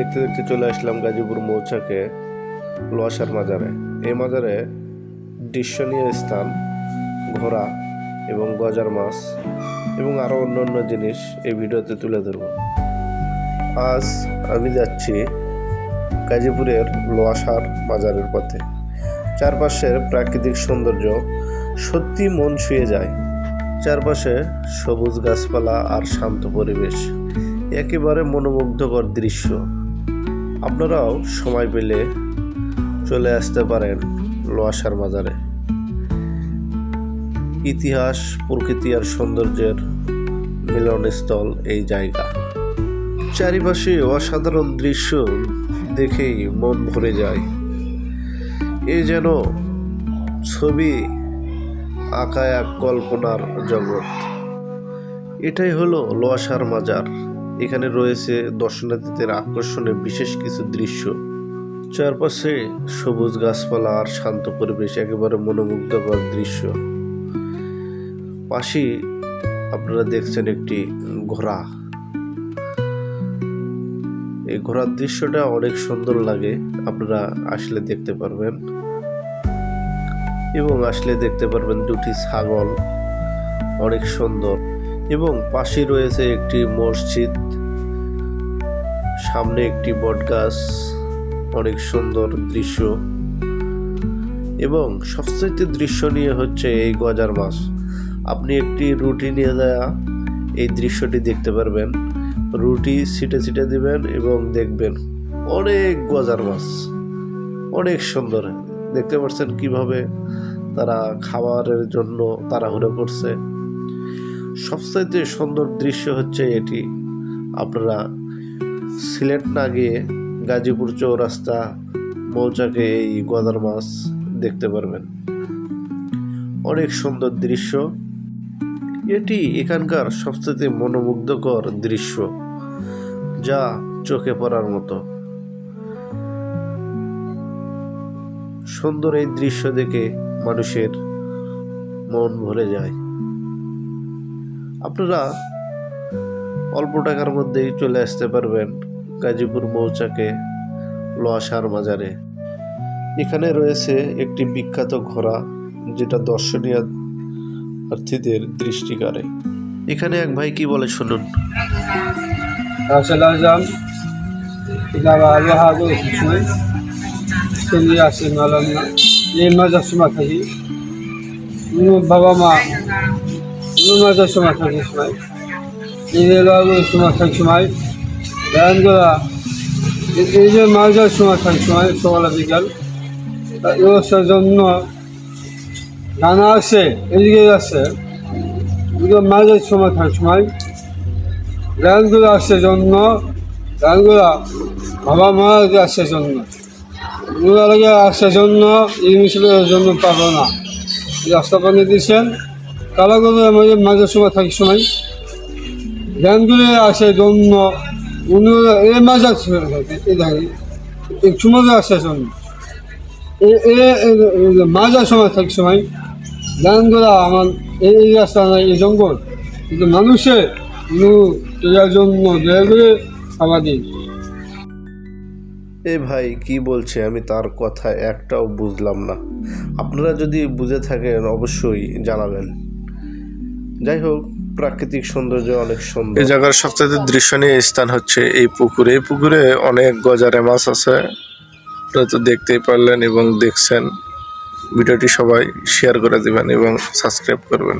দেখতে দেখতে চলে আসলাম গাজীপুর মৌচাকে লোয়াশার মাজারে। এই মাজারে দৃশ্যনীয় স্থান, ঘোড়া এবং গজার মাছ এবং আরও অন্য অন্য জিনিস এই ভিডিওতে তুলে ধরব। আজ আমি যাচ্ছি গাজীপুরের লোয়াশার মাজারের পথে। চারপাশের প্রাকৃতিক সৌন্দর্য সত্যি মন ছুঁয়ে যায়। চারপাশে সবুজ গাছপালা আর শান্ত পরিবেশ। একেবারে মনোমুগ্ধকর দৃশ্য। আপনারাও সময় পেলে চলে আসতে পারেন লোয়াশার মাজারে। ইতিহাস, প্রকৃতি আর সৌন্দর্যের মিলনস্থল এই জায়গা। চারিপাশে অসাধারণ দৃশ্য দেখেই মন ভরে যায়। এ যেন ছবি আঁকা এক কল্পনার জগৎ। এটাই হলো লোয়াশার মাজার। এখানে রয়েছে দর্শনার্থীদের আকর্ষণের বিশেষ কিছু দৃশ্য। চারপাশে সবুজ গাছপালা আর শান্ত পরিবেশ, একেবারে মনোমুগ্ধকর দৃশ্য। পাশেই আপনারা দেখছেন একটি ঘোড়া। এই ঘোড়ার দৃশ্যটা অনেক সুন্দর লাগে, আপনারা আসলে দেখতে পারবেন। এবং আসলে দেখতে পারবেন দুটি ছাগল, অনেক সুন্দর। এবং পাশে রয়েছে একটি মসজিদ। সামনে একটি বটগাছ, অনেক সুন্দর দৃশ্য। এবং সবচেয়ে দৃশ্য নিয়ে হচ্ছে এই গজার মাছ। আপনি একটি রুটি নিয়ে যাওয়া এই দৃশ্যটি দেখতে পারবেন। রুটি ছিটে ছিটে দিবেন এবং দেখবেন অনেক গজার মাছ। অনেক সুন্দর। দেখতে পাচ্ছেন কীভাবে তারা খাবারের জন্য তাড়াহুড়ো করছে। সবচাইতে সুন্দর দৃশ্য হচ্ছে এটি। আপনারা সিলেট না গিয়ে গাজীপুর চৌরাস্তা, মৌচাকে এই গদার মাছ দেখতে পারবেন। অনেক সুন্দর দৃশ্য। এটি এখানকার সবচেয়ে মনোমুগ্ধকর দৃশ্য যা চোখে পড়ার মতো। সুন্দর এই দৃশ্য দেখে মানুষের মন ভরে যায়। আপনারা অল্প টাকার মধ্যেই চলে আসতে পারবেন গাজীপুর মৌচাকে লোয়াশার মাজারে এখানে রয়েছে একটি বিখ্যাত ঘোড়া, যেটা দর্শনীয় অর্থীদের দৃষ্টি কাড়ে এখানে এক ভাই কি বলে শুনুন। বাবা মা কোনো মাজার সময় থাকি সময় এই এলো আলো সময় থাকি সময় গান করা এই যে মাজার সময় থাকি সময় সকালে বিকাল ব্যবস্থার জন্য গানা আছে এদিকে আছে এদিকে মাঝের সময় থাকি সময় গানগুলো আসছে জন্য গানগুলো বাবা মাকে আসছে জন্য। এগুলো লাগে আসছে জন্য ইংলিশের জন্য পাবো না এই রাস্তা পানি দিয়েছেন আমাদের মাঝে সময় থাকি সময়। গানগুলো আসে জন্য উনি এই মাঝে সময় আসছে জন্য এ- এ- এ- এ- মাঝার সময় থাকি সময়। গানগুলো আমার এই রাস্তা নাই, এই জঙ্গল। কিন্তু মানুষের জন্য এ ভাই, কি বলছে? আমি তার কথা একটাও বুঝলাম না। আপনারা যদি বুঝে থাকেন, অবশ্যই জানাবেন। যাই হোক, প্রাকৃতিক সৌন্দর্য অনেক সুন্দর। এই জায়গার সবচেয়ে দৃশ্যনীয় স্থান হচ্ছে এই পুকুরে। এই পুকুরে অনেক গজারে মাছ আছে। আপনারা তো দেখতেই পারলেন এবং দেখছেন। ভিডিওটি সবাই শেয়ার করে দেবেন এবং সাবস্ক্রাইব করবেন।